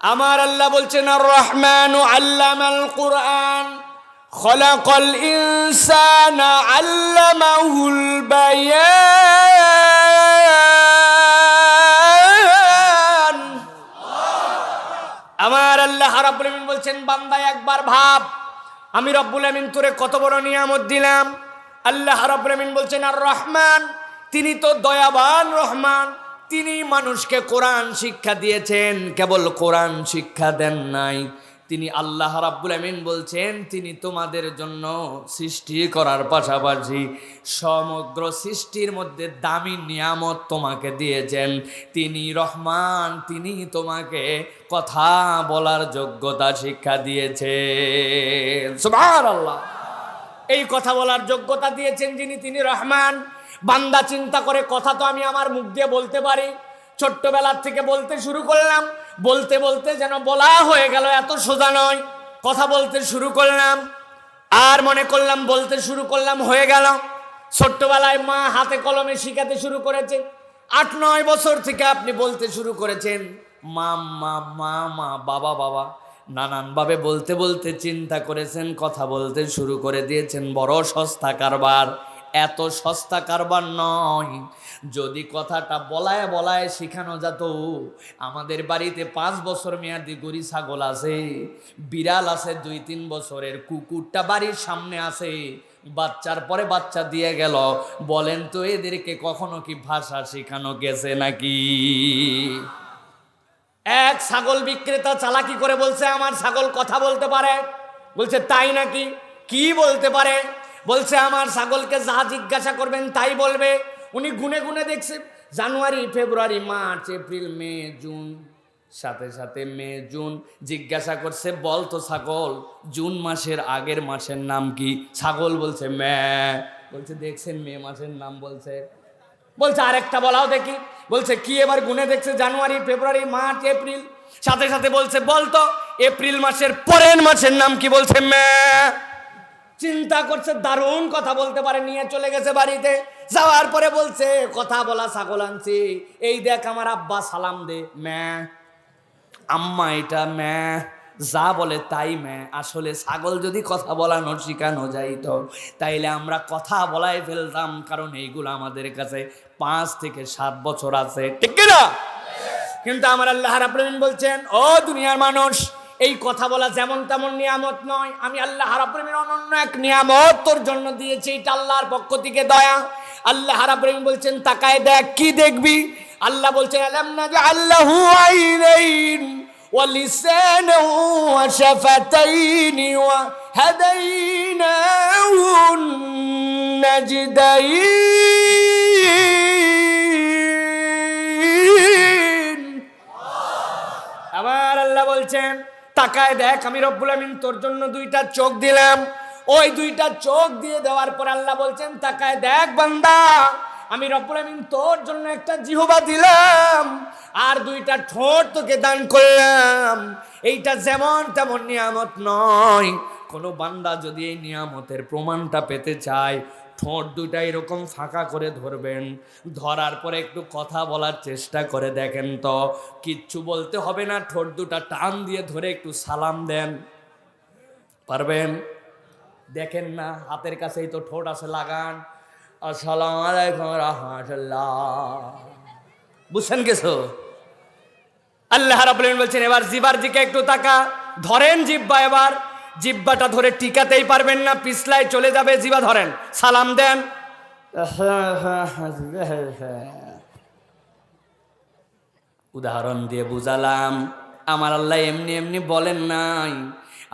আমার আল্লাহ বলছেন আর রহমান আল্লামাল কোরআন, খলাকল ইনসান আল্লামাহুল বায়ান। আমার আল্লাহ রাব্বুল আমিন বলছেন বান্দা একবার ভাব, আমি রব্বুল আমিন তোরে কত বড় নিয়ামত দিলাম। আল্লাহ রাব্বুল আমিন বলছেন আর রহমান তিনি তো দয়াবান রহমান। তিনি মানুষকে কোরআন শিক্ষা দিয়েছেন, কেবল কোরআন শিক্ষা দেন নাই। তিনি আল্লাহ রাব্বুল আমিন বলছেন, তিনি তোমাদের জন্য সৃষ্টি করার পাশাপাশি সমগ্র সৃষ্টির মধ্যে দামি নিয়ামত তোমাকে দিয়েছেন। তিনি রহমান, তিনি তোমাকে কথা বলার যোগ্যতা শিক্ষা দিয়েছেন। সুবহানাল্লাহ। এই কথা বলার যোগ্যতা দিয়েছেন যিনি, তিনি রহমান। বান্দা চিন্তা করে কথা তো আমি আমার মুখ দিয়ে বলতে পারি। ছোট্টবেলার থেকে বলতে শুরু করলাম। বলতে বলতে যেন বলা হয়ে গেল, এত সোজা নয়। কথা বলতে শুরু করলাম। আর মনে করলাম বলতে শুরু করলাম, হয়ে গেল। ছোট্টবেলায় মা হাতে কলমে শিখাতে শুরু করেছে। আট, নয় বছর থেকে আপনি বলতে শুরু করেছেন, মা মা মা মা, বাবা বাবা। নানানভাবে বলতে বলতে চিন্তা করেছেন, কথা বলতে শুরু করে দিয়েছেন, বড় সস্তা কারবার। এত সস্তা কারবার নয়। যদি কথাটা বলায় বলায় শেখানো যেত, আমাদের বাড়িতে পাঁচ বছর মেয়াদি গরি ছাগল আছে, বিড়াল আছে দুই তিন বছরের, কুকুরটা বাড়ির সামনে আছে, বাচ্চার পরে বাচ্চা দিয়ে গেল। বলেন তো এদেরকে কখনো কি ভাষা শেখানো গেছে নাকি? এক ছাগল বিক্রেতা চালাকি করে বলছে, আমার ছাগল কথা বলতে পারে? বলছে, তাই নাকি? কি বলতে পারে? বলছে, আমার ছাগলকে যা জিজ্ঞাসা করবেন তাই বলবে। উনি গুনে গুনে দেখছে, January, February, March, April, May, June. সাথে সাথে মে, জুন জিজ্ঞাসা করছে, বল তো ছাগল, জুন মাসের আগের মাসের নাম কি? ছাগল বলছে, মে। বলছে, দেখছেন, মে মাসের নাম বলছে। বলছে, আরেকটা বলাও দেখি। বলছে, কি এবার গুনে দেখছে, জানুয়ারি, ফেব্রুয়ারি, মার্চ, এপ্রিল? সাথে সাথে বলছে বলতো এপ্রিল মাসের পরের মাসের নাম কি? বলছে, মে। চিন্তা করছে, দারুণ কথা বলতে পারে, নিয়ে চলে গেছে বাড়িতে। যাওয়ার পরে বলছে, কথা বলা ছাগল আনছি। এই দেখ আমার আব্বা সালাম দে, ম্যা। আম্মা এটা ম্যা, যা বলে তাই ম্যা। আসলে ছাগল যদি কথা বলানো শেখানো যাইতো, তাইলে আমরা কথা বলাই ফেলতাম, কারণ এইগুলো আমাদের কাছে পাঁচ থেকে সাত বছর আছে। ঠিক না কিন্তু আমার আল্লাহ রাব্বুল বলছেন, ও দুনিয়ার মানুষ এই কথা বলা যেমন তেমন নিয়ামত নয় আমি আল্লাহ রাব্বুল অনন্য এক নিয়ামত তোর জন্য দিয়েছি এটা আল্লাহর পক্ষ থেকে দয়া আল্লাহ রাব্বুল বলছেন তাকায় দেখ কি দেখবি আল্লাহ বলছেন আলাম না যে আল্লাহু আইনাইন ولسانا وشفتين وهديناه النجدين আমার আল্লাহ বলছেন তাকায় দেখ, আমি রব্বুল আমিন তোর জন্য দুইটা চোখ দিলাম। ওই দুইটা চোখ দিয়ে দেওয়ার পর আল্লাহ বলছেন, তাকায় দেখ বান্দা, আমি রব্বুল আমিন তোর জন্য একটা জিহবা দিলাম আর দুইটা ঠোঁট তোকে দান করলাম। এইটা যেমন তেমন নিয়ামত নয়। কোনো বান্দা যদি এই নিয়ামতের প্রমাণটা পেতে চায় ঠোঁট দুটা এরকম ফাঁকা করে ধরবেন। ধরার পরে একটু কথা বলার চেষ্টা করে দেখেন তো। কিচ্ছু বলতে হবে না, ঠোঁট দুটা টান দিয়ে ধরে একটু সালাম দেন। পারবেন? দেখেন না, হাতের কাছেই তো ঠোঁট আছে লাগান। আসসালাম আলাইকুম রহমতুল্লাহ। বুঝছেন কিছু? আল্লাহ রাবুল বলছেন, এবার জিবার দিকে একটু তাকা ধরেন জিব্বা এবার। জিব্বাটা ধরে টিকাতেই পারবেন না, পিছলায় চলে যাবে জিবা ধরেন। সালাম দেন। উদাহরণ দিয়ে বুঝালাম, আমার আল্লাহ এমনি এমনি বলেন নাই।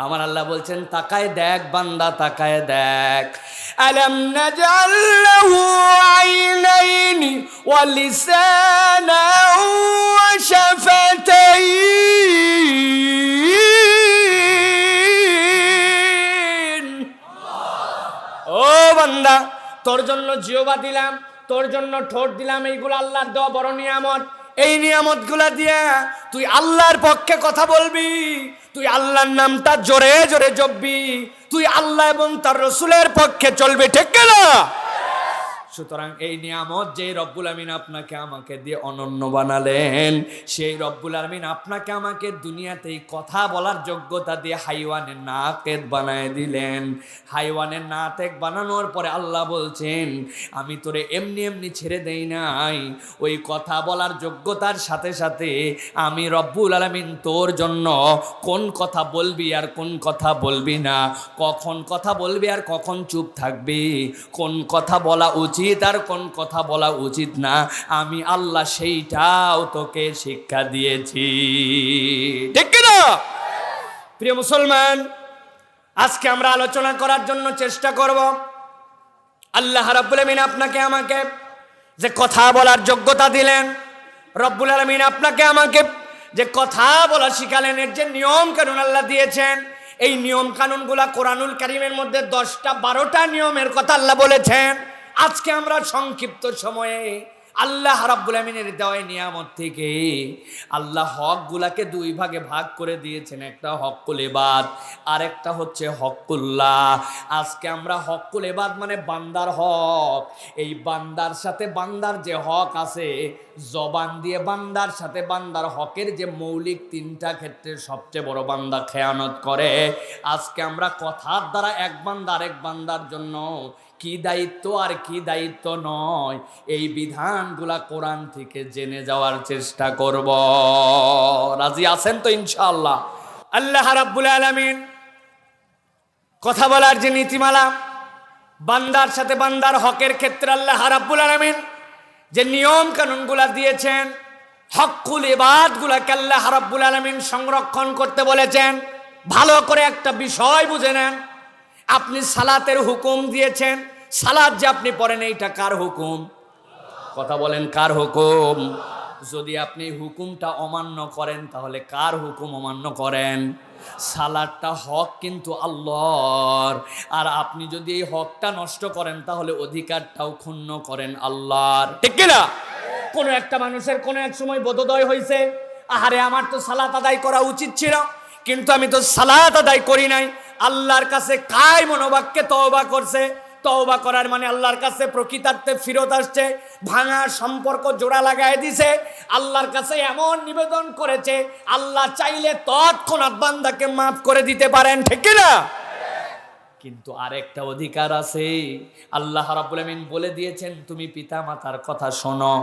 আমার আল্লাহ বলছেন, তাকায় দেখ বান্দা, তাকায় দেখ। আলম নাজাল্লাহু আইনাইনি ওয়া লিসানা ওয়া শাফাতাইন। বান্দা, তোর জন্য জিওবা দিলাম, তোর জন্য ঠোঁট দিলাম, এইগুলো আল্লাহর দেওয়া বড় নিয়ামত। এই নিয়ামতগুলা দিয়া তুই আল্লাহর পক্ষে কথা বলবি, তুই আল্লাহর নামটা জোরে জোরে জপবি, তুই আল্লাহ এবং তার রসুলের পক্ষে চলবে, ঠিক না সুতরাং এই নিয়ামত যে রব্বুল আমিন আপনাকে আমাকে দিয়ে অনন্য বানালেন, সেই রব্বুল আমিন আপনাকে আমাকে দুনিয়াতেই কথা বলার যোগ্যতা দিয়ে হাইওয়ানের নাকেদ বানায় দিলেন। হাইওয়ানের নাতেক বানানোর পরে আল্লাহ বলছেন, আমি তোরে এমনি এমনি ছেড়ে দেই নাই। ওই কথা বলার যোগ্যতার সাথে সাথে আমি রব্বুল আলমিন তোর জন্য কোন কথা বলবি আর কোন কথা বলবি না। কখন কথা বলবি আর কখন চুপ থাকবি? কোন কথা বলা উচিত আর কোন কথা বলা উচিত না। আমি আল্লাহ সেইটাও তোকে শিক্ষা দিয়েছি। ঠিক না প্রিয় মুসলমান, আজকে আমরা আলোচনা করার জন্য চেষ্টা করব। আল্লাহ রাব্বুল আমিন আপনাকে আমাকে যে কথা বলার যোগ্যতা দিলেন, রব্বুল আলমিন আপনাকে আমাকে যে কথা বলা শিখালেন, এর যে নিয়ম কানুন আল্লাহ দিয়েছেন, এই নিয়ম কানুনগুলা কোরআনুল কারিমের মধ্যে দশটা বারোটা নিয়মের কথা আল্লাহ বলেছেন। আজকে আমরা সংক্ষিপ্ত সময়ে আল্লাহ রাব্বুল আমিনের দেওয়াই নিয়ামত থেকে আল্লাহ হকগুলাকে দুই ভাগে ভাগ করে দিয়েছেন, একটা হকুল এবাদ আর একটা হচ্ছে হকুল্লাহ আজকে আমরা হকুল এবাদ মানে বান্দার হক। এই বান্দার সাথে বান্দার যে হক আছে, জবান দিয়ে বান্দার সাথে বান্দার হকের যে মৌলিক তিনটা ক্ষেত্রে সবচেয়ে বড় বান্দা খেয়ানত করে। আজকে আমরা কথার দ্বারা এক বান্দা আরেক বান্দার জন্য কি দায়িত্ব আর কি দায়িত্ব নয়, এই বিধানগুলা কোরআন থেকে জেনে যাওয়ার চেষ্টা করব। রাজি আছেন তো ইনশাআল্লাহ? আল্লাহ রাব্বুল আলামিন কথা বলার যে নীতিমালা, বান্দার সাথে বান্দার হকের ক্ষেত্রে আল্লাহ রাব্বুল আলামিন যে নিয়ম কানুনগুলা দিয়েছেন, হকুল ইবাদগুলাকে আল্লাহ রাব্বুল আলামিন সংরক্ষণ করতে বলেছেন। ভালো করে একটা বিষয় বুঝে নেন। আপনি সালাতের হুকুম দিয়েছেন। সালাদ যে আপনি পড়েন, এইটা কার হুকুম? কথা বলেন, কার হুকুম? যদি আপনি হুকুমটা অমান্য করেন, তাহলে কার হুকুম অমান্য করেন? সালাদটা হক কিন্তু আল্লাহর। আর আপনি যদি এই হকটা নষ্ট করেন, তাহলে অধিকারটাও ক্ষুণ্ণ করেন আল্লাহর। ঠিক কিনা? কোনো একটা মানুষের কোনো এক সময় বোধোদয় হয়েছে আহারে আমার তো সালাত আদায় করা উচিত ছিল। কিন্তু আমি তো সালাত আদায় করি নাই। আল্লাহর কাছে কায় মনোবাক্যে তওবা করছে। তওবা করার মানে আল্লাহর কাছে প্রকৃতার্থে ফিরত আসছে, ভাঙা সম্পর্ক জোড়া লাগায় দিছে। আল্লাহর কাছে এমন নিবেদন করেছে, আল্লাহ চাইলে তৎক্ষণাৎ বান্দাকে মাফ করে দিতে পারেন, ঠিক না? কিন্তু আরেকটা অধিকার আছে। আল্লাহ রাব্বুল আমিন বলে দিয়েছেন, তুমি পিতা মাতার কথা শোনো।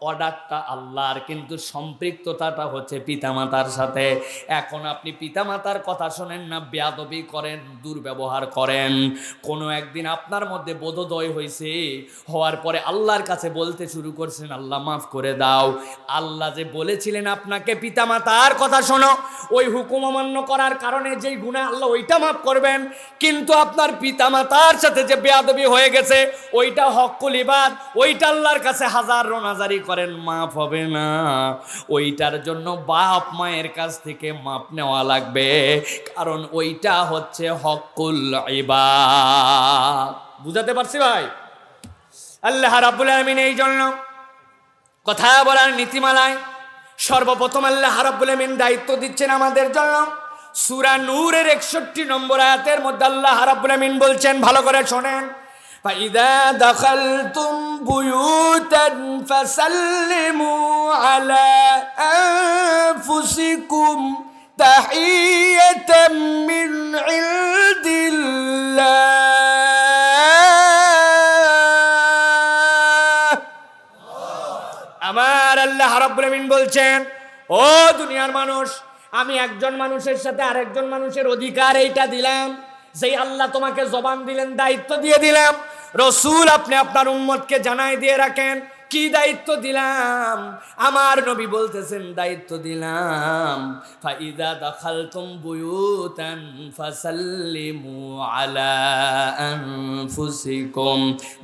অর্ডারটা আল্লাহর, কিন্তু সম্পৃক্ততাটা হচ্ছে পিতামাতার সাথে। এখন আপনি পিতামাতার কথা শোনেন না, বেয়াদবি করেন, দুর্ব্যবহার করেন। কোনো একদিন আপনার মধ্যে বোধোদয় হয়েছে, হওয়ার পরে আল্লাহর কাছে বলতে শুরু করছেন, আল্লাহ মাফ করে দাও। আল্লাহ যে বলেছিলেন আপনাকে, পিতামাতার কথা শোনো। ওই হুকুম অমান্য করার কারণে যেই গুণা আল্লাহ ওইটা মাফ করবেন। কিন্তু আপনার পিতামাতার সাথে যে বেয়াদবি হয়ে গেছে, ওইটা হকুল ওইটা আল্লাহর কাছে হাজার রোনাজারি করেন মাফ হবে না। ওইটার জন্য বাপ মায়ের কাছ থেকে মাপ নেওয়া লাগবে। কারণ ওইটা হচ্ছে হকুল ইবাদ। বুঝাতে পারছি ভাই? আল্লাহ রাব্বুল আলামিন এই জন্য কথা বলার নীতিমালায় সর্বপ্রথম আল্লাহ রাব্বুল আমিন দায়িত্ব দিচ্ছেন আমাদের জন্য। সুরা নূরের 61 নম্বর আয়াতের মধ্যে আল্লাহ রাব্বুল আমিন বলছেন, ভালো করে শোনেন। فإذا دخلتم بيوتا فسلموا على أنفسكم تحية من عند الله আমার আল্লাহ রাব্বুল আমিন বলছেন ও দুনিয়ার মানুষ আমি একজন মানুষের সাথে আরেকজন মানুষের অধিকার এইটা দিলাম সেই আল্লাহ তোমাকে জবান দিলেন, দায়িত্ব দিয়ে দিলাম। রসুল আপনি আপনার উম্মতকে জানাই দিয়ে রাখেন। কি দায়িত্ব দিলাম? আমার নবী বলতেছেন, দায়িত্ব দিলাম। ফাইদা দাখালতুম বুয়ুতান ফাসাল্লিমু আলা আনফুসিকুম।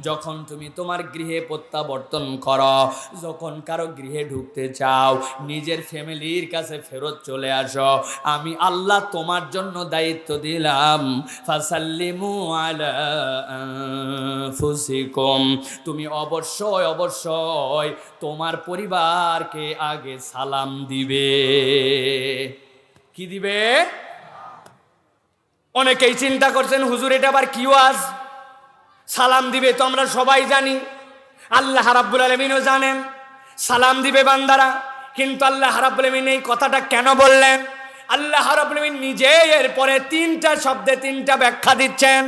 যখন তুমি তোমার গৃহে প্রত্যাবর্তন করো, যখন কারও গৃহে ঢুকতে চাও, নিজের ফ্যামিলির কাছে ফেরত চলে আসো। আমি আল্লাহ তোমার জন্য দায়িত্ব দিলাম। ফাসাল্লিমু আলা আনফুসিকুম। তুমি অবশ্যই অবশ্যই তোমার পরিবারকে আগে সালাম দিবে। কি দিবে? অনেকেই চিন্তা করছেন, হুজুর, এটা আবার কি ওয়াজ? সালাম দিবে তো আমরা সবাই জানি। আল্লাহ রাব্বুল আলমিনও জানেন, সালাম দিবে বান্দারা। কিন্তু আল্লাহ রাব্বুল আলমিন এই কথাটা কেন বললেন? আল্লাহ রাব্বুল আলমিন নিজে এরপরে তিনটা শব্দে তিনটা ব্যাখ্যা দিচ্ছেন।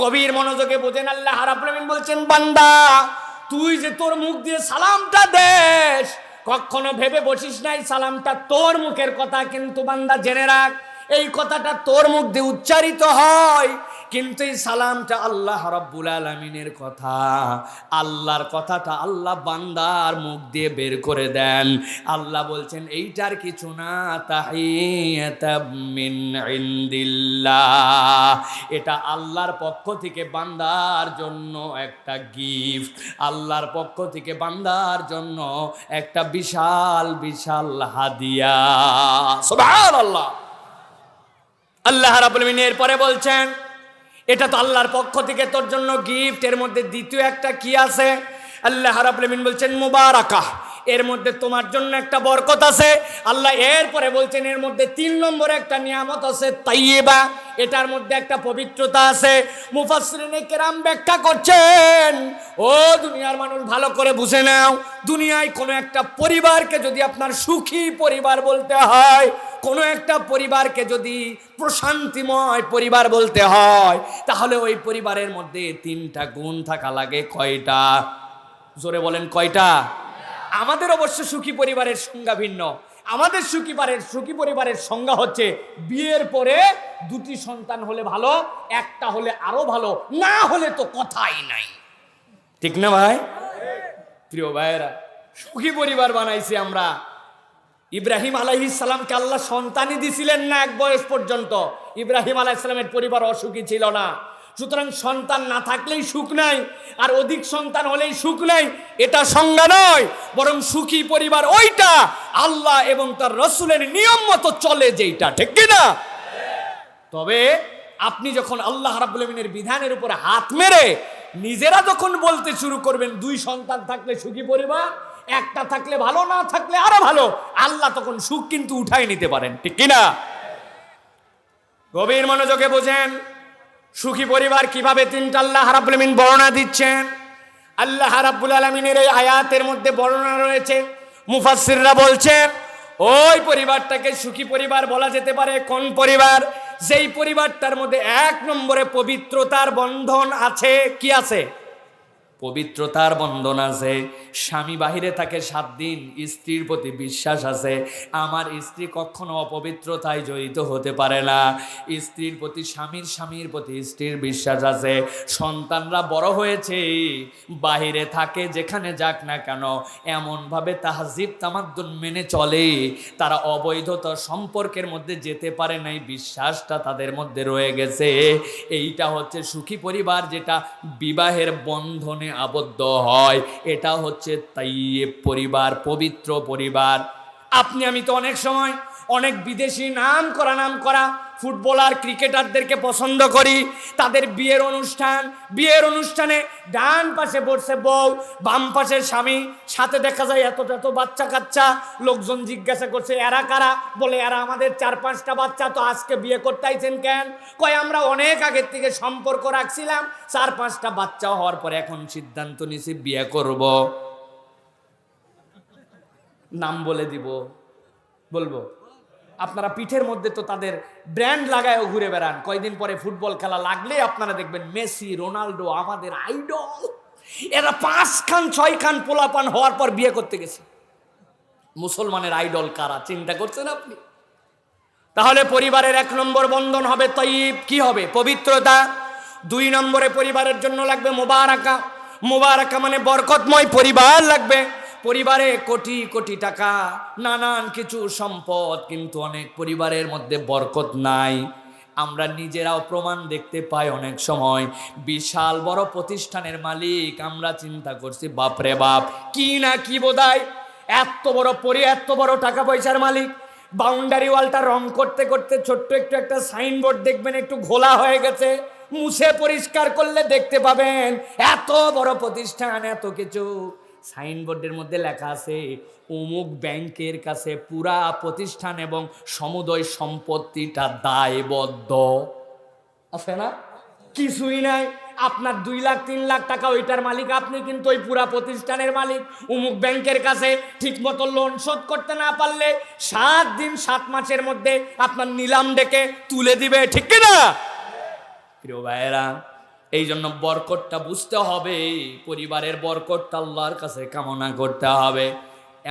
গভীর মনোযোগে বোঝেন, আল্লাহ রাব্বুল আলমিন বলছেন, বান্দা তুই যে তোর মুখ দিয়ে সালামটা দেশ কখনো ভেবে বসিস নাই সালামটা তোর মুখের কথা, কিন্তু বান্দা জেনে রাখ, এই কথাটা তোর মুখ দিয়ে উচ্চারিত হয়। কিন্তু এই সালামটা আল্লাহ রব্বুল আলমিনের কথা। আল্লাহর কথাটা আল্লাহ বান্দার মুখ দিয়ে বের করে দেন। আল্লাহ বলছেন, এইটার কিছু না ইন্দিল্লাহ। এটা আল্লাহর পক্ষ থেকে বান্দার জন্য একটা গিফট। আল্লাহর পক্ষ থেকে বান্দার জন্য একটা বিশাল বিশাল হাদিয়া। সুবহানাল্লাহ। আল্লাহ রাবুল এর পরে বলছেন এটা তো আল্লাহর পক্ষ থেকে তোর জন্য গিফট এর মধ্যে দ্বিতীয় একটা কি আছে? আল্লাহ রাবুল বলছেন মুবারাকা এর মধ্যে তোমার জন্য একটা বরকত আছে। আল্লাহ এরপরে বলছেন, এর মধ্যে তিন নম্বরে একটা নিয়ামত আছে তাইয়েবা এটার মধ্যে একটা পবিত্রতা আছে। মুফাসরিনে কেরাম ব্যাখ্যা করছেন, ও দুনিয়ার মানুষ, ভালো করে বুঝে নাও, দুনিয়ায় কোনো একটা পরিবারকে যদি আপনার সুখী পরিবার বলতে হয়, কোনো একটা পরিবারকে যদি প্রশান্তিময় পরিবার বলতে হয়, তাহলে ওই পরিবারের মধ্যে তিনটা গুণ থাকা লাগে। কয়টা? জোরে বলেন, কয়টা? আমাদের অবশ্য সুখী পরিবারের সংজ্ঞা ভিন্ন। আমাদের সুখী পারের সুখী পরিবারের সংজ্ঞা হচ্ছে বিয়ের পরে দুটি সন্তান হলে ভালো, একটা হলে আরও ভালো, না হলে তো কথাই নাই। ঠিক না ভাই? প্রিয় ভাইয়েরা, সুখী পরিবার বানাইছি আমরা। ইব্রাহিম আলাইহিস সালামকে আল্লাহ সন্তানই দিছিলেন না এক বয়স পর্যন্ত। ইব্রাহিম আলাইহিস সালামের পরিবার অসুখী ছিল না। সুতরাং সন্তান না থাকলেই সুখ নাই, আর অধিক সন্তান হলেই সুখ নাই, এটা সংজ্ঞা নয়। বরং সুখী পরিবার ওইটা, আল্লাহ এবং তার রসুলের নিয়ম মতো চলে যেইটা, ঠিক কি না? তবে আপনি যখন আল্লাহ রাবুলমিনের বিধানের উপরে হাত মেরে নিজেরা যখন বলতে শুরু করবেন, দুই সন্তান থাকলে সুখী পরিবার, একটা থাকলে ভালো, না থাকলে আরও ভালো, আল্লাহ তখন সুখ কিন্তু উঠাই নিতে পারেন, ঠিক কিনা গভীর মনোযোগে বোঝেন। সুখী পরিবার কীভাবে তিনটা আল্লাহ রাব্বুল বর্ণনা দিচ্ছেন? আল্লাহ রাব্বুল আলামিনের এই আয়াতের মধ্যে বর্ণনা রয়েছে। মুফাসসিররা বলছেন, ওই পরিবারটাকে সুখী পরিবার বলা যেতে পারে। কোন পরিবার? যেই পরিবারটার মধ্যে এক নম্বরে পবিত্রতার বন্ধন আছে, কি আছে? পবিত্রতার বন্ধন আছে, স্বামী বাহিরে থাকে সাত দিন, স্ত্রীর প্রতি বিশ্বাস আছে। আমার স্ত্রী কখনো অপবিত্রতায় জড়িত হতে পারে না। স্ত্রীর প্রতি, স্বামীর স্বামীর প্রতি স্ত্রীর বিশ্বাস আছে। সন্তানরা বড় হয়েছে, বাহিরে থাকে যেখানে যাক না কেন, এমনভাবে তাহাজিব, তামাদ্দুন মেনে চলে। তারা অবৈধতা সম্পর্কের মধ্যে যেতে পারে নাই, বিশ্বাসটা তাদের মধ্যে রয়ে গেছে। এইটা হচ্ছে সুখী পরিবার, যেটা বিবাহের বন্ধনে আবদ্ধ হয়। এটা হচ্ছে তাইয়ে পরিবার পবিত্র পরিবার। আপনি আমি তো অনেক সময় অনেক বিদেশি নাম করা নাম করা ফুটবলার, ক্রিকেটারদেরকে পছন্দ করি। তাদের বিয়ের অনুষ্ঠান, বিয়ের অনুষ্ঠানে ডান পাশে বসে বউ, বাম পাশে স্বামী, সাথে দেখা যায় এত এত বাচ্চা কাচ্চা। লোকজন জিজ্ঞাসা করছে, এরা কারা? বলে, এরা আমাদের চার পাঁচটা বাচ্চা, তো আজকে বিয়ে করতে আইছেন কেন? কয়, আমরা অনেক আগের থেকে সম্পর্ক রাখছিলাম, চার পাঁচটা বাচ্চা হওয়ার পরে এখন সিদ্ধান্ত নিছি বিয়ে করব। নাম বলে দিব, বলব। আপনারা পিঠের মধ্যে তো তাদের ব্র্যান্ড লাগায় ঘুরে বেড়ান। কয়দিন পরে ফুটবল খেলা লাগলে আপনারা দেখবেন মেসি রোনাল্ডো আমাদের আইডল, এরা পাঁচ খান, ছয় খান পোলাপান হওয়ার পর বিয়ে করতে গেছে। মুসলমানের আইডল কারা? চিন্তা করছেন আপনি? তাহলে পরিবারের এক নম্বর বন্ধন হবে তৈব কি হবে? পবিত্রতা। দুই নম্বরে পরিবারের জন্য লাগবে মোবারকা। মোবারকা মানে বরকতময় পরিবার লাগবে। পরিবারে কোটি কোটি টাকা, নানান কিছু সম্পদ, কিন্তু অনেক পরিবারের মধ্যে বরকত নাই। আমরা নিজেরাও প্রমাণ দেখতে পাই অনেক সময়, বিশাল বড় প্রতিষ্ঠানের মালিক, আমরা চিন্তা করছি বাপরে বাপ, কি না কি বোধায় এত বড় পরি, এত বড় টাকা পয়সার মালিক। বাউন্ডারি ওয়ালটা রং করতে করতে ছোট্ট একটু একটা সাইনবোর্ড দেখবেন, একটু ঘোলা হয়ে গেছে। মুছে পরিষ্কার করলে দেখতে পাবেন, এত বড় প্রতিষ্ঠান, এত কিছু। সাইনবোর্ডের মধ্যে লেখা আছে, অমুক ব্যাংকের কাছে পুরা প্রতিষ্ঠান এবং সমুদয় সম্পত্তিটা দায়বদ্ধ। আছে না? কিছুই নাই। আপনার দুই লাখ, তিন লাখ টাকা ওইটার মালিক, আপনি কিন্তু ওই পুরা প্রতিষ্ঠানের মালিক। উমুক ব্যাংকের কাছে ঠিক মতো লোন শোধ করতে না পারলে সাত দিন, সাত মাসের মধ্যে আপনার নিলাম ডেকে তুলে দিবে, ঠিক কিনা? প্রিয় ভাইয়েরা এই জন্য বরকটটা বুঝতে হবে, পরিবারের বরকটটা আল্লাহর কাছে কামনা করতে হবে।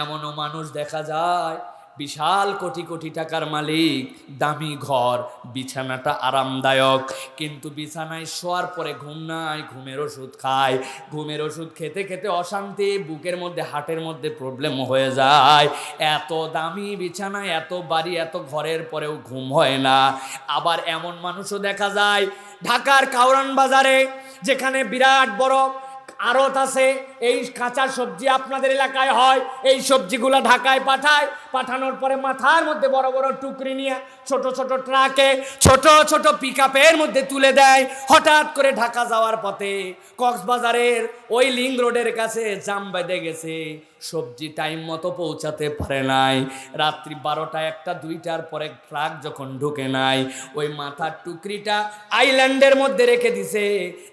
এমনও মানুষ দেখা যায় বিশাল কোটি কোটি টাকার মালিক, দামি ঘর, বিছানাটা আরামদায়ক। কিন্তু বিছানায় শোয়ার পরে ঘুম নাই, ঘুমের ওষুধ খায়। ঘুমের ওষুধ খেতে খেতে অশান্তি, বুকের মধ্যে, হাটের মধ্যে প্রবলেম হয়ে যায়। এত দামি বিছানায় এত বাড়ি, এত ঘরের পরেও ঘুম হয় না। আবার এমন মানুষও দেখা যায়, ঢাকার কাউরান বাজারে, যেখানে বিরাট বড় আড়ত আছে, এই কাঁচা সবজি আপনাদের এলাকায় হয়, এই সবজিগুলো ঢাকায় পাঠায়, পাঠানোর পরে মাথার মধ্যে বড় বড় টুকরি নিয়ে ছোট ছোট ট্রাকে, ছোট ছোট পিক মধ্যে তুলে দেয়, হঠাৎ করে ঢাকা যাওয়ার পথে কক্সবাজারের ওই লিঙ্ক রোডের কাছে জাম বেঁধে গেছে। সবজি টাইম মতো পৌঁছাতে পারে নাই। রাত্রি বারোটা, একটা, দুইটার পরে ট্রাক যখন ঢুকে নাই, ওই মাথার টুকরিটা আইল্যান্ডের মধ্যে রেখে দিছে।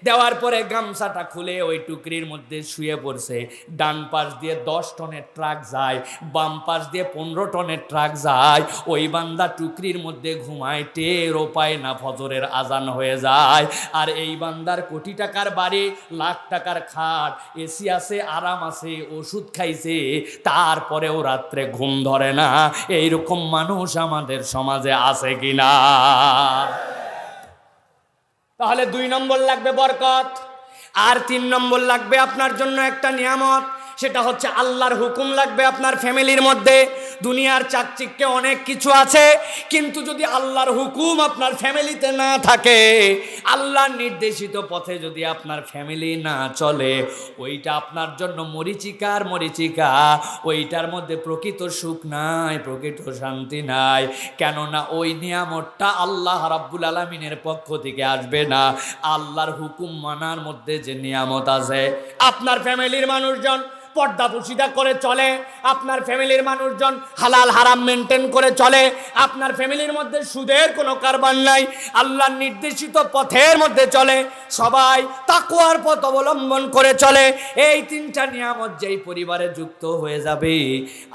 দেওয়ার পরে গামছাটা খুলে ওই টুকরির মধ্যে শুয়ে পড়ছে। ডান পাশ দিয়ে দশ টনের ট্রাক যায়, বাম পাশ দিয়ে পনেরো টনের ট্রাক যায়। ওই বান্দা টুকরির মধ্যে ঘুমায় টেরও পায় না ফজরের আজান হয়ে যায়। আর এই বান্দার কোটি টাকার বাড়ি, লাখ টাকার খাট, এসি আছে, আরাম আছে, ওষুধ খাইছে তারপরেও রাত্রে ঘুম ধরে না। এইরকম মানুষ আমাদের সমাজে আছে কিনা? তাহলে দুই নম্বর লাগবে বরকত, আর তিন নম্বর লাগবে আপনার জন্য একটা নিয়ামত। সেটা হচ্ছে আল্লাহর হুকুম লাগবে আপনার ফ্যামিলির মধ্যে। দুনিয়ার চাকচিক্যে অনেক কিছু আছে, কিন্তু যদি আল্লাহর হুকুম আপনার ফ্যামিলিতে না থাকে আল্লাহর নির্দেশিত পথে যদি আপনার ফ্যামিলি না চলে, ওইটা আপনার জন্য মরিচিকার মরিচিকা। ওইটার মধ্যে প্রকৃত সুখ নাই, প্রকৃত শান্তি নাই। কেননা ওই নিয়ামতটা আল্লাহ রাব্বুল আলমিনের পক্ষ থেকে আসবে না। আল্লাহর হুকুম মানার মধ্যে যে নিয়ামত আছে, আপনার ফ্যামিলির মানুষজন পর্দা পুশিদা করে চলে। আপনার ফ্যামিলির মানুষজন হালাল হারাম মেনটেন করে চলে। আপনার ফ্যামিলির মধ্যে সুদের কোনো কারবার নাই। আল্লাহর নির্দেশিত পথের মধ্যে চলে। সবাই তাকুয়ার পথ অবলম্বন করে চলে। এই তিনটা নিয়ামত যেই পরিবারে যুক্ত হয়ে যাবে,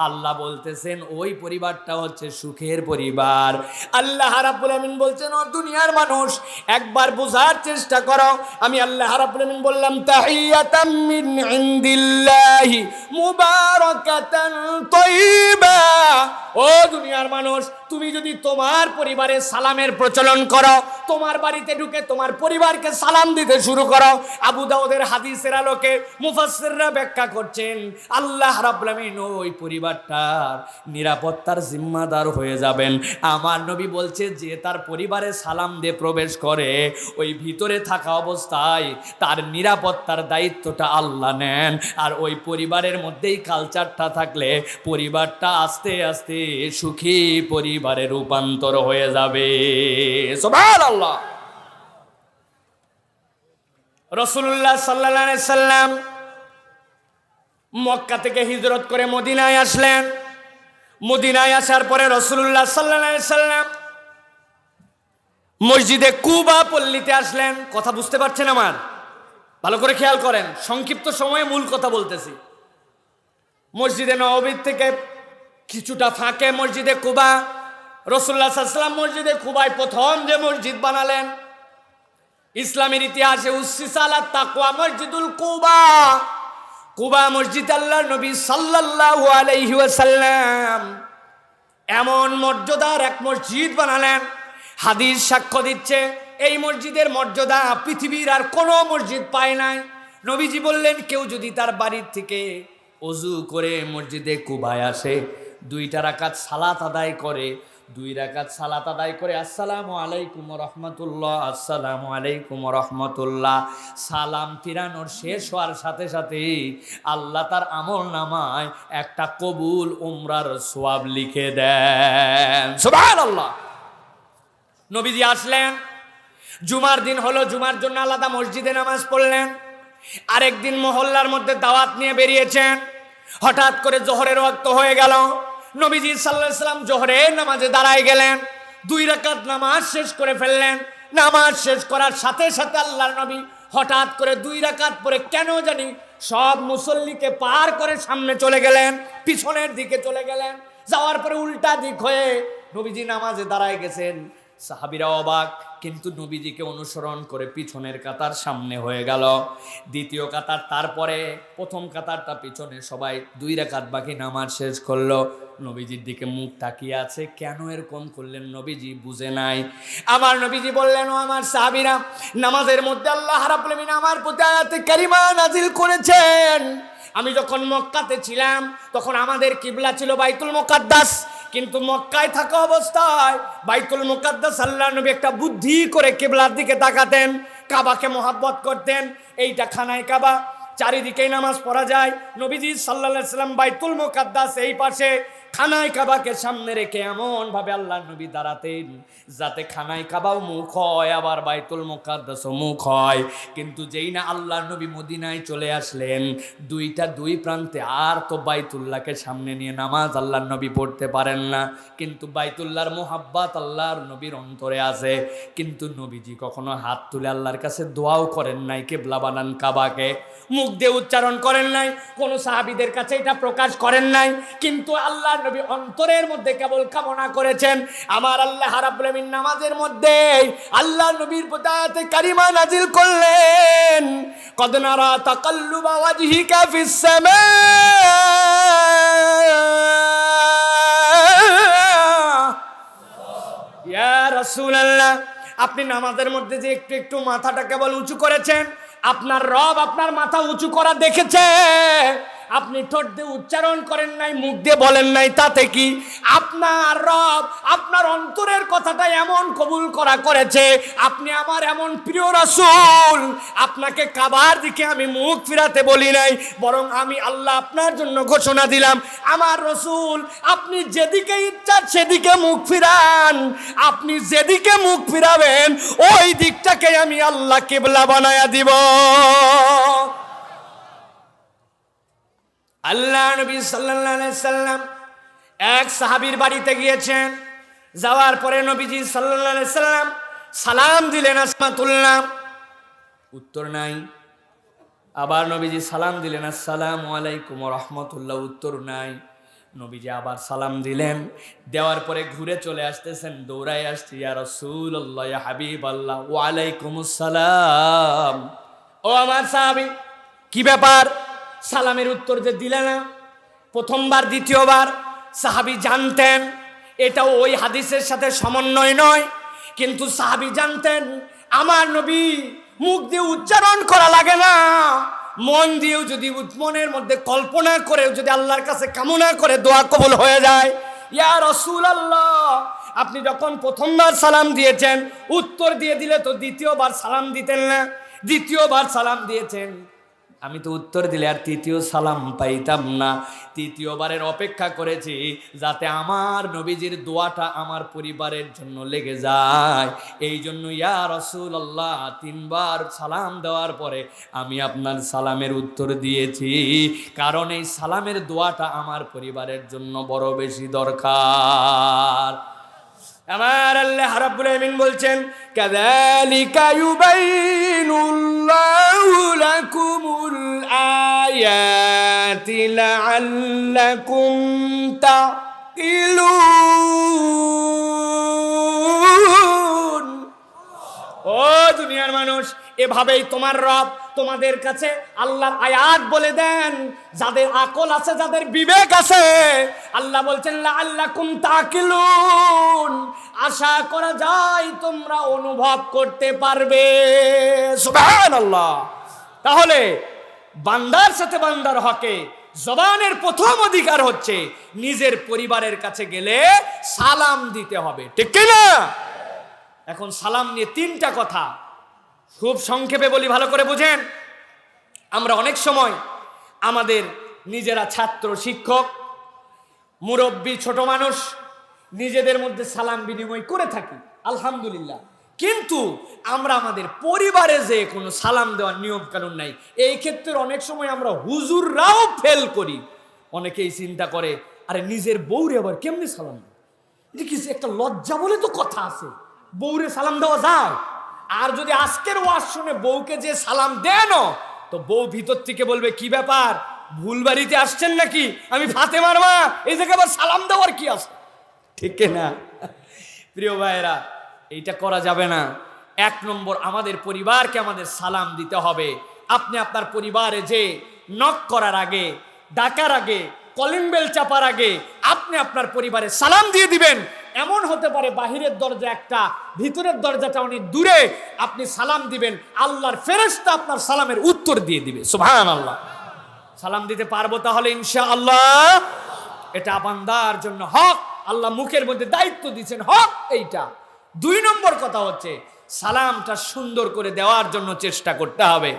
আল্লাহ বলতেছেন, ওই পরিবারটা হচ্ছে সুখের পরিবার। আল্লাহ রাব্বুল আমিন বলছেন, ও দুনিয়ার মানুষ, একবার বোঝার চেষ্টা করো। আমি আল্লাহ রাব্বুল আমিন বললাম, তাহিয়াতাম মিন ইনদিল্লাহি। মুবারাকাতান তাইয়্যিবা ও দুনিয়ার মানুষ, তুমি যদি তোমার পরিবারে সালামের প্রচলন করো, তোমার বাড়িতে ঢুকে তোমার পরিবারকে সালাম দিতে শুরু করো, আবু দাউদের হাদিসের আলোকে মুফাসসিররা ব্যাখ্যা করছেন, আল্লাহ রাব্বুল আমিন ওই পরিবারটার নিরাপত্তার জিম্মাদার হয়ে যাবেন। আমার নবী বলছে, যে তার পরিবারে সালাম দিয়ে প্রবেশ করে, ওই ভিতরে থাকা অবস্থায় তার নিরাপত্তার দায়িত্বটা আল্লাহ নেন, আর ওই পরিবারের মধ্যেই কালচারটা থাকলে পরিবারটা আস্তে আস্তে সুখী পরিবারে রূপান্তর হয়ে যাবে। আল্লাহ রসুল্লাহ সাল্লাহ সাল্লাম মক্কা থেকে হিজরত করে মদিনায় আসলেন। মদিনায় আসার পরে রসুল্লাহ সাল্লাহ সাল্লাম মসজিদে কুবা পল্লীতে আসলেন। কথা বুঝতে পারছেন আমার? ভালো করে খেয়াল করেন। সংক্ষিপ্ত সময়ে মূল কথা বলতেছি। মসজিদে নবীর থেকে কিছুটা ফাঁকে মসজিদে কুবা। রসুল্লাহ সাল্লাম মসজিদে কুবায় প্রথম যে মসজিদ বানালেন, ইসলামের ইতিহাসে উসিসালা তাকুয়া মসজিদুল কুবা। কুবা মসজিদ আল্লাহ নবী ওয়াসাল্লাম এমন মর্যাদার এক মসজিদ বানালেন। হাদিস সাক্ষ্য দিচ্ছে, এই মসজিদের মর্যাদা পৃথিবীর আর কোনো মসজিদ পায় নাই। নবীজি বললেন, কেউ যদি তার বাড়ির থেকে অজু করে মসজিদে কুবায় আসে, দুইটা রাকাত সালাত আদায় করে, দুই রাকাত সালাত আদায় করে, আসসালামু আলাইকুম রহমতুল্লাহ, আসসালামু আলাইকুম রহমতুল্লাহ। সালাম ফিরানোর শেষ হওয়ার সাথে সাথে আল্লাহ তার আমল নামায় একটা কবুল উমরার সোয়াব লিখে দেন। সুবহানাল্লাহ। নবীজি আসলেন, জুমার দিন হলো, জুমার জন্য আলাদা মসজিদে নামাজ পড়লেন। আরেকদিন মহল্লার মধ্যে দাওয়াত নিয়ে বেরিয়েছেন। হঠাৎ করে জোহরের ওয়াক্ত হয়ে গেল। নবীজি সাল্লাহ জোহরের নামাজে দাঁড়ায় গেলেন। দুই রাকাত নামাজ শেষ করে ফেললেন। নামাজ শেষ করার সাথে সাথে আল্লাহর নবী হঠাৎ করে দুই রাকাত পরে কেন জানি সব মুসল্লিকে পার করে সামনে চলে গেলেন, পিছনের দিকে চলে গেলেন। যাওয়ার পরে উল্টা দিক হয়ে নবীজি নামাজে দাঁড়ায় গেছেন। সাহাবিরা অবাক, কিন্তু নবীজিকে অনুসরণ করে পিছনের কাতার সামনে হয়ে গেল। দ্বিতীয় কাতার তারপরে, প্রথম কাতারটা পিছনে সবাই দুই রেখাত বাকি নামাজ শেষ করল। নবীজির দিকে মুখ তাকিয়ে আছে, কেন এরকম করলেন নবীজি? বুঝে নাই। আমার নবীজি বললেন আমার সাহাবিরা, নামাজের মধ্যে আল্লাহ আলামিন আমার প্রতি কারিমা নাজিল করেছেন। আমি যখন মক্কাতে ছিলাম, তখন আমাদের কিবলা ছিল বাইতুল মুকাদ্দাস। কিন্তু মক্কায় থাকা অবস্থায় বাইতুল মুকাদ্দাস আল্লাহ নবী একটা বুদ্ধি করে কেবলার দিকে তাকাতেন, কাবাকে মহাব্বত করতেন। এইটা খানায় কাবা, চারিদিকেই নামাজ পড়া যায়। নবীজি সাল্লাহ সাল্লাম বাইতুল মুকাদ্দাস এই পাশে খানায় কাবাকে সামনে রেখে এমন ভাবে আল্লাহ নবী দাঁড়াতেন যাতে খানায় কাবাও মুখ হয়, আবার বাইতুল মুকাদ্দাসও মুখ হয়। কিন্তু যেই না আল্লাহ নবী মদিনায় চলে আসলেন, দুইটা দুই প্রান্তে আর তো বাইতুল্লাহকে সামনে নিয়ে নামাজ আল্লাহ নবী পড়তে পারেন না। কিন্তু বাইতুল্লাহর মোহাব্বাত আল্লাহর নবীর অন্তরে আছে। কিন্তু নবীজি কখনো হাত তুলে আল্লাহর কাছে দোয়াও করেন নাই, কেবলা বানান কাবাকে। মুখ দিয়ে উচ্চারণ করেন নাই, কোনো সাহাবিদের কাছে এটা প্রকাশ করেন নাই। কিন্তু আল্লাহ নবী অন্তরের মধ্যে কেবল কামনা করেছেন, আমার আল্লাহ রাব্বুল নামাজের মধ্যে আল্লাহ নবীর প্রতাতে কারিমা নাজিল করলেন, কদ নারা তাকাল্লুবা ওয়াজহিকা ফিস সামা ইয়া রাসূলুল্লাহ, আপনি নামাজের মধ্যে যে একটু একটু মাথাটা কেবল উঁচু করেছেন, আপনার রব আপনার মাথা উঁচু করা দেখেছে আপনি ঠোঁট দিয়ে উচ্চারণ করেন নাই, মুখ দিয়ে বলেন নাই, তাতে কি? আপনার রব আপনার অন্তরের কথাটা এমন কবুল করা করেছে, আপনি আমার এমন প্রিয় রাসূল, আপনাকে কাবার দিকে আমি মুখ ফিরাতে বলি নাই, বরং আমি আল্লাহ আপনার জন্য ঘোষণা দিলাম, আমার রসুল, আপনি যেদিকে ইচ্ছা সেদিকে মুখ ফিরান, আপনি যেদিকে মুখ ফিরাবেন, ওই দিকটাকে আমি আল্লাহ কেবলা বানায়া দিব। আল্লাহ নবী সাল্লাল্লাহু সাল্লাম এক সাহাবীর বাড়িতে গিয়েছেন। যাওয়ার পরে নবীজি সাল্লাল্লাহু সাল্লাম সালাম দিলেন আসমাতুল্লাহ। উত্তর নাই। আবার নবীজি সালাম দিলেন আসসালামু আলাইকুম রহমতুল্লাহ, উত্তর নাই। নবীজি আবার সালাম দিলেন। দেওয়ার পরে ঘুরে চলে আসতেছেন দৌড়াই আসছি আর রাসূলুল্লাহ, ইয়া হাবিব আল্লাহ ওয়ালাইকুম আসসালাম ও আমার সাহাবী, কি ব্যাপার? সালামের উত্তর যে দিলে না, প্রথমবার, দ্বিতীয়বার সাহাবি জানতেন এটা ওই হাদিসের সাথে সমন্বয় নয়, কিন্তু সাহাবি জানতেন, আমার নবী মুখ দিয়ে উচ্চারণ করা লাগে না, মন দিয়েও যদি মনের মধ্যে কল্পনা করেও যদি আল্লাহর কাছে কামনা করে দোয়া কবল হয়ে যায়, ইয়া রসুল আল্লাহ আপনি যখন প্রথমবার সালাম দিয়েছেন, উত্তর দিয়ে দিলে তো দ্বিতীয়বার সালাম দিতেন না, দ্বিতীয়বার সালাম দিয়েছেন। আমি তো উত্তর দিলে আর তৃতীয় সালাম পাইতাম না। তৃতীয়বারের অপেক্ষা করেছি যাতে আমার নবীজির দোয়াটা আমার পরিবারের জন্য লেগে যায়। এই জন্য ইয়া রসুল আল্লাহ তিনবার সালাম দেওয়ার পরে আমি আপনার সালামের উত্তর দিয়েছি। কারণ এই সালামের দোয়াটা আমার পরিবারের জন্য বড় বেশি দরকার। আমার আল্লাহ রাব্বুল আমিন বলছেন, কাযালিকা ইউবাইনুল্লাহু লাকুমুল আয়াতি লাআল্লাকুম তাকিলুন ও দুনিয়ার মানুষ, এভাবেই তোমার রব তোমাদের কাছে আল্লাহর আয়াত বলে দেন, যাদের আকল আছে, যাদের বিবেক আছে, আল্লাহ বলছেন আল্লাহ কুম তাকিলুন। আশা করা যায় তোমরা অনুভব করতে পারবে। সুবহানাল্লাহ। তাহলে বান্দার সাথে বান্দার হকে জবানের প্রথম অধিকার হচ্ছে নিজের পরিবারের কাছে গেলে সালাম দিতে হবে। ঠিক না এখন সালাম নিয়ে তিনটা কথা। খুব সংক্ষেপে বলি, ভালো করে বুঝেন। আমরা অনেক সময় আমাদের নিজেরা ছাত্র, শিক্ষক, মুরব্বী, ছোট মানুষ নিজেদের মধ্যে সালাম বিনিময় করে থাকি, আলহামদুলিল্লাহ। কিন্তু আমরা আমাদের পরিবারে যে কোনো সালাম দেওয়ার নিয়ম কানুন নাই, এই ক্ষেত্রে অনেক সময় আমরা হুজুররাও ফেল করি। অনেকেই চিন্তা করে, আরে নিজের বউরে আবার কেমনি সালাম দেব? এটা কি একটা লজ্জা বলে তো কথা আছে। বউরে সালাম দেওয়া যায়। আর যদি আজকের ওয়াজ শুনে বউকে যে সালাম দেন, তো বউ ভিতর থেকে বলবে, কি ব্যাপার? ভুল বাড়িতে আসছেন নাকি? আমি ফাতে মারবা এই জায়গায় আবার সালাম দেওয়ার কি আছে? ঠিক না? প্রিয় ভাইরা এইটা করা যাবে না। এক নম্বর, আমাদের পরিবারকে আমাদের সালাম দিতে হবে। আপনি আপনার পরিবারে যে নক করার আগে, ডাকার আগে কলিং বেল চাপার আগে, আপনি আপনার পরিবারে সালাম দিয়ে দিবেন। এমন হতে পারে বাহিরের দরজা একটা, ভিতরের দরজাটা অনেক দূরে। আপনি সালাম দিবেন, আল্লাহর ফেরেশতা আপনার সালামের উত্তর দিয়ে দিবে। সুবহান আল্লাহ সালাম দিতে পারব তাহলে ইনশা আল্লাহ এটা বান্দার জন্য হক। আল্লাহ মুখের মধ্যে দায়িত্ব দিচ্ছেন, হক এইটা। দুই নম্বর কথা হচ্ছে, সালামটা সুন্দর করে দেওয়ার জন্য চেষ্টা করতে হবে।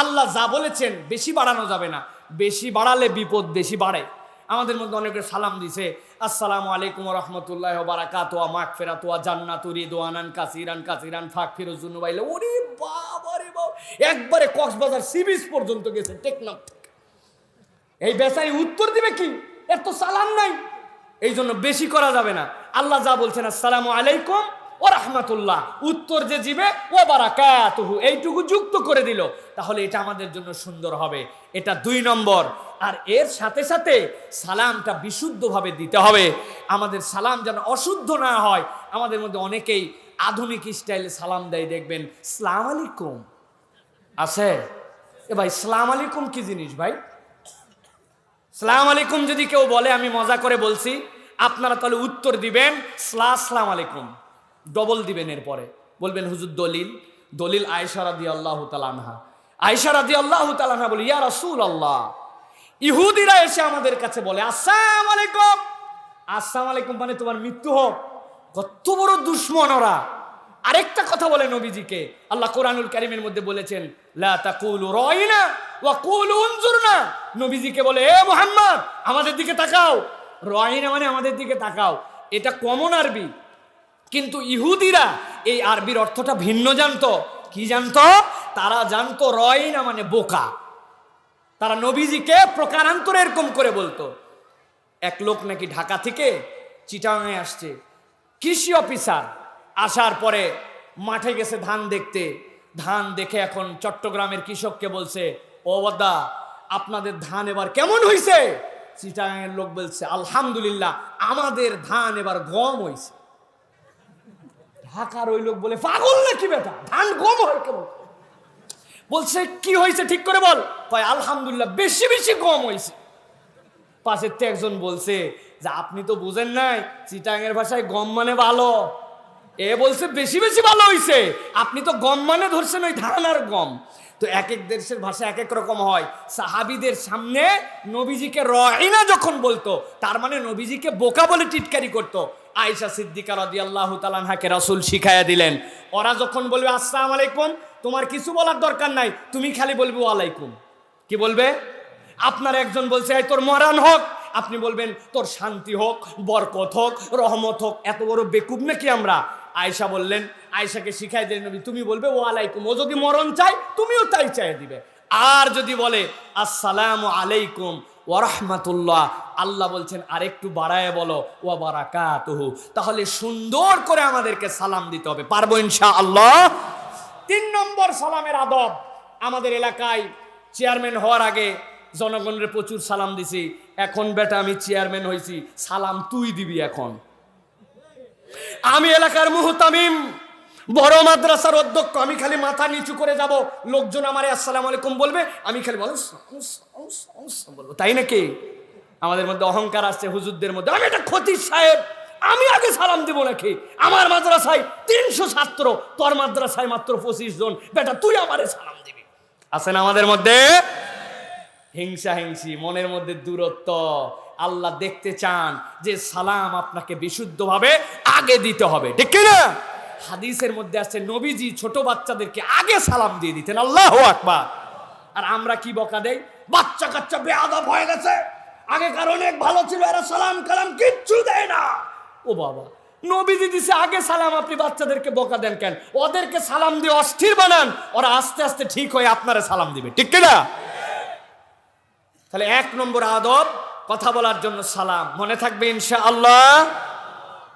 আল্লাহ যা বলেছেন, বেশি বাড়ানো যাবে না। বেশি বাড়ালে বিপদ বেশি বাড়ে। আমাদের মধ্যে অনেকে সালাম দিছে আসসালামু আলাইকুম রহমতুল্লাহ বারাকাতুয়া মাক ফেরাতুয়া জান্নাতুরি রিদওয়ানান কাসিরান কাসিরান ফাক ফিরুজুন বাইলে ওরে বাবা রে বাবা, একবারে কক্সবাজার সি বিচ পর্যন্ত গেছে, টেকনাফ থেকে। এই বেচারি উত্তর দিবে কি? এর তো সালাম নাই। এই জন্য বেশি করা যাবে না। আল্লাহ যা বলছেন, আসসালামু আলাইকুম ও রহমাতুল্লাহ। উত্তর যে জিবে ও বারাকাতুহু। এইটুকু যুক্ত করে দিল। তাহলে এটা আমাদের জন্য সুন্দর হবে। এটা দুই নম্বর। আর এর সাথে সাথে সালামটা বিশুদ্ধভাবে দিতে হবে। আমাদের সালাম যেন অশুদ্ধ না হয়, আমাদের মধ্যে অনেকেই আধুনিক স্টাইলে সালাম দেয়। দেখবেন, সালাম আলাইকুম। আছে? এ ভাই, সালাম আলাইকুম কি জিনিস ভাই? সালাম আলাইকুম যদি কেউ বলে, আমি মজা করে বলছি, আপনারা তাহলে উত্তর দিবেন স্লা সালাম আলাইকুম। ডবল দিবেন এরপরে। বলবেন, হুজুর, দলিল। দলিল আয়সা রাদি আল্লাহ তালানহা আয়সা রাদি আল্লাহ তালানহা বলি, ইয়া রাসূল আল্লাহ ইহুদিরা এসে আমাদের কাছে বলে, আসসালাম আলাইকুম। আসসালাম আলাইকুম মানে তোমার মৃত্যু হোক। কত বড় দুশ্মন ওরা। আরেকটা কথা বলে নবীজিকে, আল্লাহ কোরআনুল কারিমের মধ্যে বলেছেন, লা তাকুলু ওয়া নবীজিকে বলে, এ মুহাম্মদ, আমাদের দিকে তাকাও। রাইনা মানে আমাদের দিকে তাকাও। এটা কমন আরবি। কিন্তু ইহুদিরা এই আরবির অর্থটা ভিন্ন জানতো। কি জানতো? তারা জানতো রয়না মানে বোকা। তারা নবীজিকে প্রকারান্তরে এরকম করে বলতো। এক লোক নাকি ঢাকা থেকে চিটাঙে আসছে। কৃষি অফিসার আসার পরে মাঠে গেছে ধান দেখতে। ধান দেখে এখন চট্টগ্রামের কৃষককে বলছে, ও বদা, আপনাদের ধান এবার কেমন হয়েছে চিটাঙের লোক বলছে, আলহামদুলিল্লাহ, আমাদের ধান এবার গম হয়েছে ঢাকার ওই লোক বলে, পাগল নাকি বেটা? ধান গম হয় কেমন বলছে, কি হয়েছে ঠিক করে বল? কয়, আলহামদুলিল্লাহ, বেশি বেশি গম হয়েছে। পাশের তো একজন বলছে যে, আপনি তো বুঝেন নাই চিটাঙের ভাষায় গম মানে ভালো। এ বলছে, বেশি বেশি ভালো হইছে। আপনি তো গম মানে ধরছেন ওই ধান আর গম। তো এক এক দেশের ভাষা এক এক রকম হয়। সাহাবিদের সামনে নবীজিকে রহিনা যখন বলতো, তার মানে নবীজিকে বোকা বলে টিটকারি করতো। আয়েশা সিদ্দিকা রদি আল্লাহ তালানহাকে রাসুল শিখাইয়া দিলেন। ওরা যখন বলবে, আসসালাম আলাইকুম, তোমার কিছু বলার দরকার নাই, তুমি খালি বলবে, ওয়ালাইকুম। কি বলবে? আপনার একজন বলছে তোর মরান হোক। আপনি বলবেন, তোর শান্তি হোক, বরকত হোক, রহমত হোক, এত বড় বেকুব নাকি আমরা? আয়সা বললেন আয়সাকে শিখাই দিলেন তুমি বলবে ও আলাইকুম ও যদি মরণ চাই তুমিও তাই চাই দিবে। আর যদি বলে, আসসালামু আলাইকুম ওরহমাতুল্লাহ আল্লাহ বলছেন, আরেকটু বাড়ায় বলো ও বারাকাতুহু। তাহলে সুন্দর করে আমাদেরকে সালাম দিতে হবে। পারব ইনশা আল্লাহ তিন নম্বর সালামের আদব। আমাদের এলাকায় চেয়ারম্যান হওয়ার আগে জনগণের প্রচুর সালাম দিছি। এখন বেটা, আমি চেয়ারম্যান হয়েছি সালাম তুই দিবি এখন। আমি এলাকার মুহতামিম। বড় মাদ্রাসার অধ্যক্ষ, আমি খালি মাথা নিচু করে যাব। লোকজন আমারে, আসসালামু আলাইকুম বলবে, আমি খালি বলো বলব। তাই নাকি? আমাদের মধ্যে অহংকার আসছে হুজুরদের মধ্যে। আমি একটা ক্ষতির সাহেব, আমি আগে সালাম দিব নাকি? আমার মাদ্রাসায় তিনশো ছাত্র, তোর মাদ্রাসায় মাত্র পঁচিশ জন। বেটা, তুই আমারে সালাম দিবি। আছেন আমাদের মধ্যে? হিংসা, হিংসি, মনের মধ্যে দূরত্ব। আল্লাহ দেখতে চান যে সালাম আপনাকে বিশুদ্ধভাবে আগে দিতে হবে। ঠিক না হাদিসের মধ্যে আছে, নবীজি ছোট বাচ্চাদেরকে আগে সালাম দিয়ে দিতেন, আল্লাহ আকবার। আর আমরা কি বকা দেই? বাচ্চা কাচ্চা বেআদব হয়ে গেছে। আগেকার অনেক ভালো ছিল, এরা সালাম কালাম কিচ্ছু দেয় না। ও বাবা, নবীজি দিছে আগে সালাম, আপনি বাচ্চাদেরকে বকা দেন কেন? ওদেরকে সালাম দিয়ে অস্থির বানান, ওরা আস্তে আস্তে ঠিক হয়ে আপনারা সালাম দিবে, ঠিক কিনা? তাহলে এক নম্বর আদব, কথা বলার জন্য সালাম। মনে থাকবে ইনশা আল্লাহ